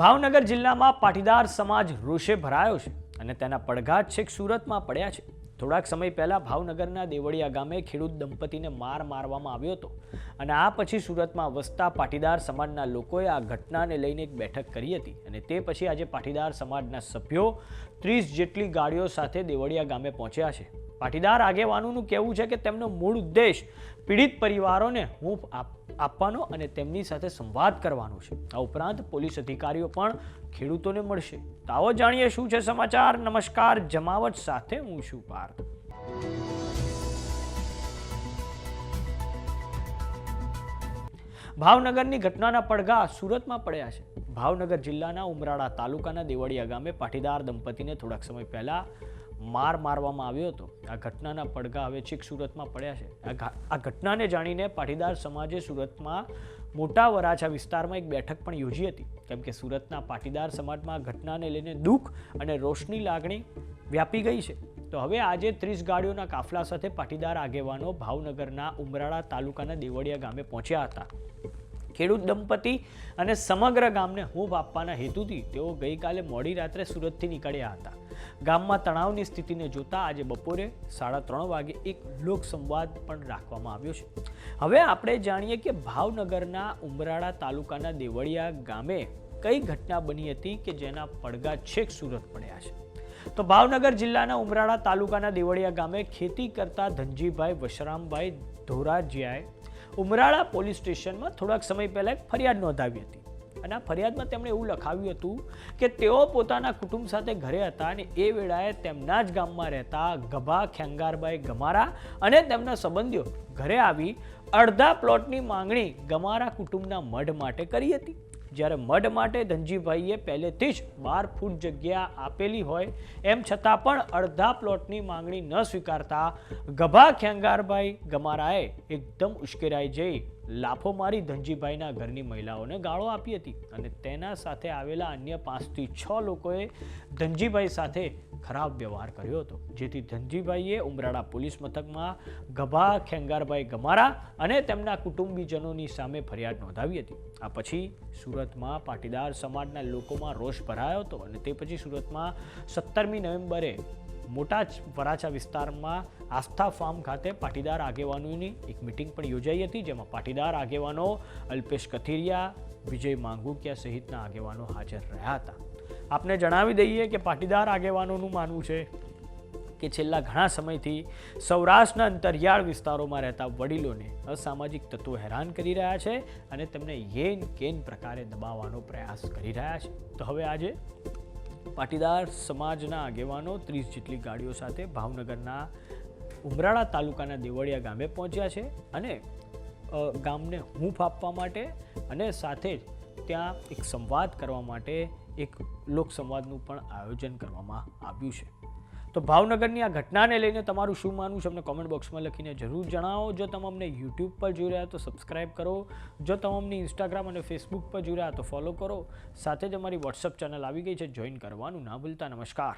ભાવનગર જિલ્લામાં પાટીદાર સમાજ રોષે ભરાયો છે અને તેના પડઘાત છેક સુરતમાં પડ્યા છે. થોડાક સમય પહેલાં ભાવનગરના દેવળિયા ગામે ખેડૂત દંપતીને માર મારવામાં આવ્યો હતો અને આ પછી સુરતમાં વસતા પાટીદાર સમાજના લોકોએ આ ઘટનાને લઈને એક બેઠક કરી હતી અને તે પછી આજે પાટીદાર સમાજના સભ્યો ત્રીસ જેટલી ગાડીઓ સાથે દેવળિયા ગામે પહોંચ્યા છે. પાટીદાર આગેવાનોનું કહેવું છે કે તેમનો મૂળ ઉદ્દેશ પીડિત પરિવારોને હૂંફ આપ- આપવાનો અને તેમની સાથે સંવાદ કરવાનો છે. આ ઉપરાંત પોલીસ અધિકારીઓ પણ ખેડૂતોને મળશે. તો આવો જાણીએ શું છે સમાચાર. નમસ્કાર. જમાવટ સાથે હું છું પાર્થ. ભાવનગરની ઘટનાના પડઘા સુરતમાં પડ્યા છે. ભાવનગર જિલ્લાના ઉમરાળા તાલુકાના દેવળિયા ગામે પાટીદાર દંપતીને થોડાક સમય પહેલા માર મારવામાં આવ્યો હતો. આ ઘટનાના પડઘા હવે છેક સુરતમાં પડ્યા છે. આ ઘટનાને જાણીને પાટીદાર સમાજે સુરતમાં મોટા વરાછા વિસ્તારમાં એક બેઠક પણ યોજી હતી. કેમ કે સુરતના પાટીદાર સમાજમાં ઘટનાને લઈને દુઃખ અને રોષની લાગણી વ્યાપી ગઈ છે. તો હવે આજે ત્રીસ ગાડીઓના કાફલા સાથે પાટીદાર આગેવાનો ભાવનગરના ઉમરાળા તાલુકાના દેવળિયા ગામે પહોંચ્યા હતા. ખેડૂત દંપતી અને સમગ્ર ગામને હૂંફ આપવાના હેતુથી તેઓ ગઈકાલે મોડી રાત્રે સુરતથી નીકળ્યા હતા. ગામમાં તણાવની સ્થિતિને જોતા આજે બપોરે સાડા ત્રણ વાગે એક લોક સંવાદ પણ રાખવામાં આવ્યો છે. હવે આપણે જાણીએ કે ભાવનગરના ઉમરાળા તાલુકાના દેવળિયા ગામે કઈ ઘટના બની હતી કે જેના પડઘા છેક સુરત પડ્યા છે. તો ભાવનગર જિલ્લાના ઉમરાળા તાલુકાના દેવળિયા ગામે ખેતી કરતા ધનજીભાઈ વશરામભાઈ ધોરાજીયાએ ઉમરાળા પોલીસ સ્ટેશનમાં થોડાક સમય પહેલાં એક ફરિયાદ નોંધાવી હતી. અને આ ફરિયાદમાં તેમણે એવું લખાવ્યું હતું કે તેઓ પોતાના કુટુંબ સાથે ઘરે હતા અને એ વેળાએ તેમના જ ગામમાં રહેતા ગભા ખેંગારભાઈ ગમારા અને તેમના સંબંધીઓ ઘરે આવી અડધા પ્લોટની માંગણી ગમારા કુટુંબના મઢ માટે કરી હતી. જ્યારે મઢ માટે ધનજીભાઈએ પહેલેથી જ બાર ફૂટ જગ્યા આપેલી હોય, એમ છતાં પણ અડધા પ્લોટની માંગણી ન સ્વીકારતા ગભા ખેંગારભાઈ ગમારાએ એકદમ ઉશ્કેરાઈ જઈ લાફો મારી ધનજીભાઈના ઘરની મહિલાઓને ગાળો આપી હતી અને તેના સાથે આવેલા અન્ય પાંચથી છ લોકોએ ધનજીભાઈ સાથે ખરાબ વ્યવહાર કર્યો હતો. જેથી ધનજીભાઈએ ઉમરાળા પોલીસ મથકમાં ગભા ખેંગારભાઈ ગમારા અને તેમના કુટુંબીજનોની સામે ફરિયાદ નોંધાવી હતી. આ પછી સુરતમાં પાટીદાર સમાજના લોકોમાં રોષ ભરાયો હતો અને તે પછી સુરતમાં સત્તરમી નવેમ્બરે મોટા વરાછા વિસ્તારમાં આસ્થા ફાર્મ ખાતે પાટીદાર આગેવાનોની એક મિટિંગ પણ યોજાઈ હતી, જેમાં પાટીદાર આગેવાનો અલ્પેશ કથિરિયા, વિજય માંગુકિયા સહિતના આગેવાનો હાજર રહ્યા હતા. આપને જણાવી દઈએ કે પાટીદાર આગેવાનોનું માનવું છે કે છેલ્લા ઘણા સમયથી સૌરાષ્ટ્રના અંતરિયાળ વિસ્તારોમાં રહેતા વડીલોને અસામાજિક તત્વો હેરાન કરી રહ્યા છે અને તેમને યેન કેન પ્રકારે દબાવવાનો પ્રયાસ કરી રહ્યા છે. તો હવે આજે પાટીદાર સમાજના આગેવાનો ત્રીસ જેટલી ગાડીઓ સાથે ભાવનગરના ઉમરાળા તાલુકાના દેવળિયા ગામે પહોંચ્યા છે અને ગામને હૂંફ આપવા માટે અને સાથે જ ત્યાં એક સંવાદ કરવા માટે એક લોકસંવાદનું પણ આયોજન કરવામાં આવ્યું છે. તો ભાવનગરની આ ઘટનાને લઈને તમારું શું માનવું છે અમને કોમેન્ટ બોક્સમાં લખીને જરૂર જણાવો. જો તમે અમને યુટ્યુબ પર જોઈ રહ્યા તો સબસ્ક્રાઇબ કરો. જો તમે અમને ઇન્સ્ટાગ્રામ અને ફેસબુક પર જોઈ રહ્યા તો ફોલો કરો. સાથે જ અમારી વોટ્સઅપ ચેનલ આવી ગઈ છે. જોઈન કરવાનું ના ભૂલતા. નમસ્કાર.